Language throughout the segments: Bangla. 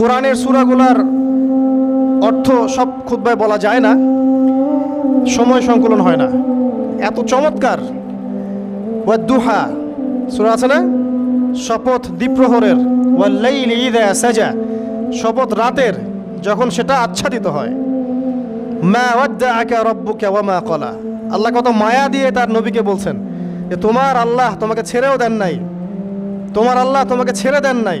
কোরআনের সুরাগুলার অর্থ সব খুদ্ায় বলা যায় না, সময় সংকলন হয় না। এত চমৎকার। দুহা সুরা আছে না? শপথ দ্বীপ্রহরের, ওয়াল্লাইলি ইদা সাজা, শপথ রাতের যখন সেটা আচ্ছাদিত হয়। মা ওয়াদ্দাআকা রব্বুকা ওয়া মা কলা আল্লাহ কত মায়া দিয়ে তার নবীকে বলছেন যে, তোমার আল্লাহ তোমাকে ছেড়েও দেন নাই। তোমার আল্লাহ তোমাকে ছেড়ে দেন নাই।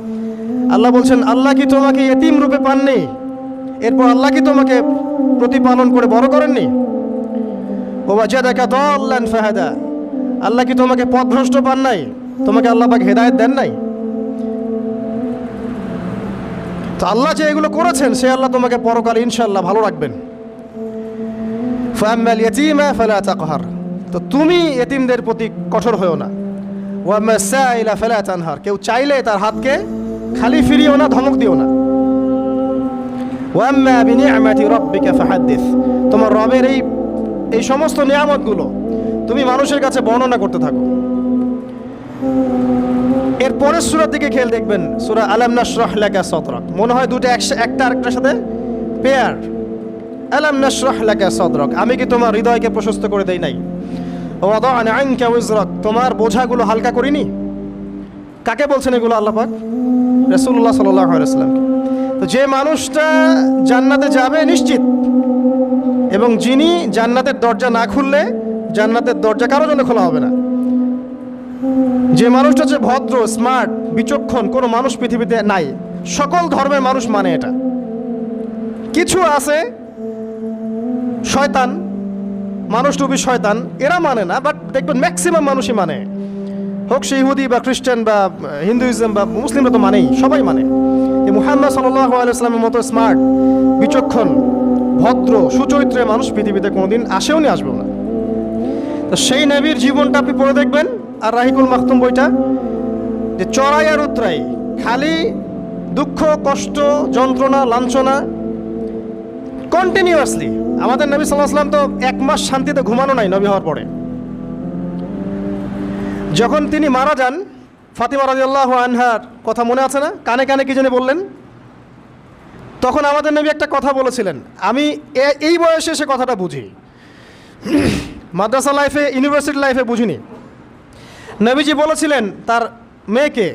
আল্লাহ বলছেন, আল্লাহ কি তোমাকে এতিম রূপে পাননি? এরপর আল্লাহ কি তোমাকে প্রতিপালন করে বড় করেননি? আল্লাহ কি তোমাকে পথভ্রষ্ট পান নাই? তোমাকে আল্লাহ পাক হেদায়েত দেন নাই? তো আল্লাহ যে এগুলো করেছেন, সে আল্লাহ তোমাকে পরকালে ইনশাল্লাহ ভালো রাখবেন। তো তুমি এতিমদের প্রতি কঠোর হয়েও না। তানহার। কেউ চাইলে তার হাতকে খালি ফিরিও না, ধমক দিও না। ওয়াম্মা রাব্বিকা ফাহাদ্দিস। তোমার রবের এই এই সমস্ত নিয়ামতগুলো তুমি মানুষের কাছে বর্ণনা করতে থাকো। এর পরের সুরার দিকে খেয়াল দেখবেন, সুরা আলাম নাশরাহ লাকা সদরাক। মনে হয় দুটো একটা আরেকটার সাথে পেয়ার আলাম নাশরাহ লাকা সদরাক। আমি কি তোমার হৃদয়কে প্রশস্ত করে দেই নাই? ওয়াদানা আনকা উজরাক। তোমার বোঝাগুলো হালকা করিনি? কাকে বলছেন এগুলো আল্লাহ পাক? রাসূলুল্লাহ সাল্লাল্লাহু তো যে মানুষটা জান্নাতে যাবে নিশ্চিত, এবং যিনি জান্নাতের দরজা না খুললে জান্নাতের দরজা কারোর জন্য খোলা হবে না। যে মানুষটা হচ্ছে ভদ্র স্মার্ট বিচক্ষণ, কোনো মানুষ পৃথিবীতে নাই। সকল ধর্মের মানুষ মানে এটা। কিছু আছে, শয়তান, মানুষ টুবি শয়তান, এরা মানে না বাট দেখবেন ম্যাক্সিমাম মানুষই মানে। হোক সে ইহুদি বা খ্রিস্টান বা হিন্দুইজম বা মুসলিমরা তো মানেই, সবাই মানে। এই মুহাম্মদ সাল্লাহ আলাইসলামের মতো স্মার্ট বিচক্ষণ, ভদ্র সুচরিত্রের মানুষ পৃথিবীতে কোনোদিন আসেও নি, আসবেও না। তো সেই নবীর জীবনটা আপনি পড়ে দেখবেন, আর রাহিকুল মাহতুম বইটা, যে চড়াই আর উতরাই, খালি দুঃখ, কষ্ট, যন্ত্রণা, লাঞ্ছনা কন্টিনিউয়াসলি আমাদের নবী সাল্লাহ সাল্লাম তো এক মাস শান্তিতে ঘুমানো নাই নবী হওয়ার পরে। যখন তিনি মারা যান, ফাতিমা রাজিয়াল্লাহ আনহার কথা মনে আছে না? কানে কানে কি জানি বললেন? তখন আমাদের নবী একটা কথা বলেছিলেন। আমি এই বয়সে সে কথাটা বুঝি। মাদ্রাসা লাইফে, ইউনিভার্সিটি লাইফে বুঝিনি। নবীজি বলেছিলেন তার মেয়েকে,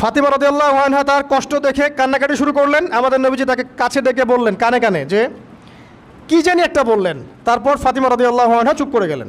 ফাতিমা রদিয়াল্লাহ আনহা তার কষ্ট দেখে কান্নাকাটি শুরু করলেন। আমাদের নবীজি তাকে কাছে ডেকে বললেন, কানে কানে যে, কি জানি একটা বললেন? তারপর ফাতিমা রদিয়াল্লাহ আনহা চুপ করে গেলেন।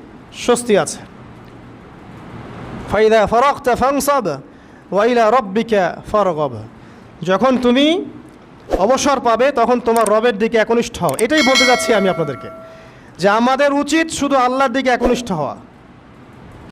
স্বস্তি আছে। ফাইদা ফরকতা ফাংসাব ওয়াইলা রব্বিকা ফরগব। যখন তুমি অবসর পাবে, তখন তোমার রবের দিকে একনিষ্ঠ হও। এটাই বলতে যাচ্ছি আমি আপনাদেরকে। যে আমাদের উচিত শুধু আল্লাহর দিকে একনিষ্ঠ হওয়া।